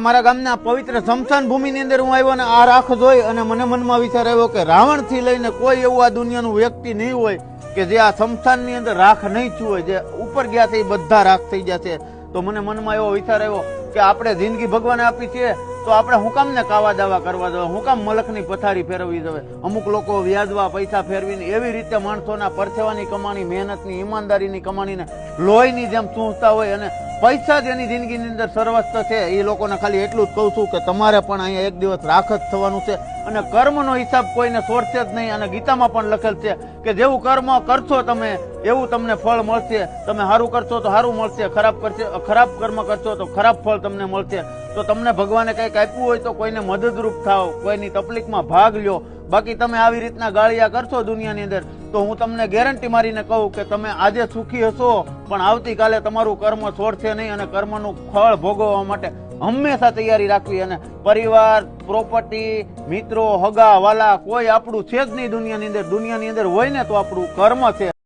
મારા ગામના પવિત્ર સ્મશાન ભૂમિની અંદર હું આવ્યો અને આ રાખ જોઈ અને મને મનમાં વિચાર આવ્યો કે રાવણથી લઈને કોઈ એવું આ દુનિયાનું વ્યક્તિ નહીં હોય કે જે આ સ્મશાનની અંદર રાખ નહીં હોય, જે ઉપર ગયા છે એ બધા રાખ થઈ ગયા છે. તો મને મનમાં એવો વિચાર આવ્યો કે આપણે જિંદગી ભગવાને આપી છે, તો આપણે હું કામ ને કાવા દાવા કરવા જોઈએ હું કામ મલકની પથારી ફેરવવી જોઈએ અમુક લોકો વ્યાજવા પૈસા ફેરવીને એવી રીતે માણસોના પરસેવાની કમાણી, મહેનતની, ઈમાનદારીની કમાણીને લોહીની જેમ સૂંચતા હોય અને પૈસા જ એની જિંદગીની અંદર સર્વસ્વ છે. એ લોકોને ખાલી એટલું જ કહું છું કે તમારે પણ અહીંયા એક દિવસ રાખ જ થવાનું છે. અને કર્મનો હિસાબ કોઈને છોડશે જ નહીં. અને ગીતામાં પણ લખેલ છે કે જેવું કર્મ કરશો તમે, એવું તમને ફળ મળશે. તમે સારું કરશો તો સારું મળશે, ખરાબ કરશે, ખરાબ કર્મ કરશો તો ખરાબ ફળ તમને મળશે. તો તમને ભગવાને કંઈક આપ્યું હોય તો કોઈને મદદરૂપ થાવ કોઈની તકલીફમાં ભાગ લ્યો. બાકી તમે આવી રીતના ગાળિયા કરશો દુનિયાની અંદર, તો હું તમને ગેરંટી મારીને કહું કે તમે આજે સુખી હશો, પણ આવતીકાલે તમારું કર્મ છોડશે નહીં અને કર્મનું ફળ ભોગવવા માટે હંમેશા તૈયારી રાખવી. અને પરિવાર પ્રોપર્ટી મિત્રો, હગા, વાલા, કોઈ આપણું છે જ નહીં દુનિયાની અંદર. દુનિયાની અંદર હોય ને તો આપણું કર્મ છે.